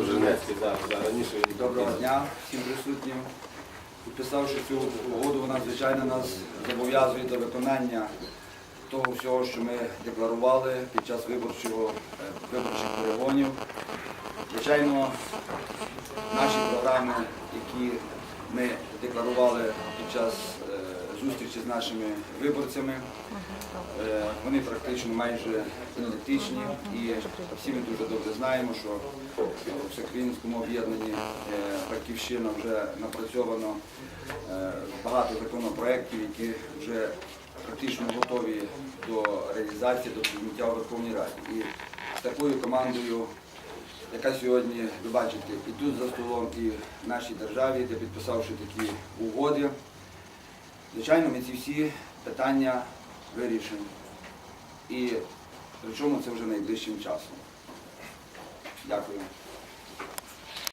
Женецький, да, да, раніше він Доброго дня всім присутнім. Підписавши цю угоду, вона, звичайно, нас зобов'язує до виконання того всього, що ми декларували під час виборчого, е, виборчих перегонів. Звичайно, наші програми, які ми декларували під час е, зустрічі з нашими виборцями, е, вони практично майже ідентичні. І всі ми дуже добре знаємо, що в Всеукраїнському об'єднанні е, Батьківщина вже напрацьовано е, багато законопроєктів, які вже практично готові до реалізації, до прийняття у Верховній Раді. І з такою командою яка сьогодні, ви бачите, і тут за столом, і в нашій державі, де підписавши такі угоди. Звичайно, ми ці всі питання вирішимо. І причому це вже найближчим часом. Дякую.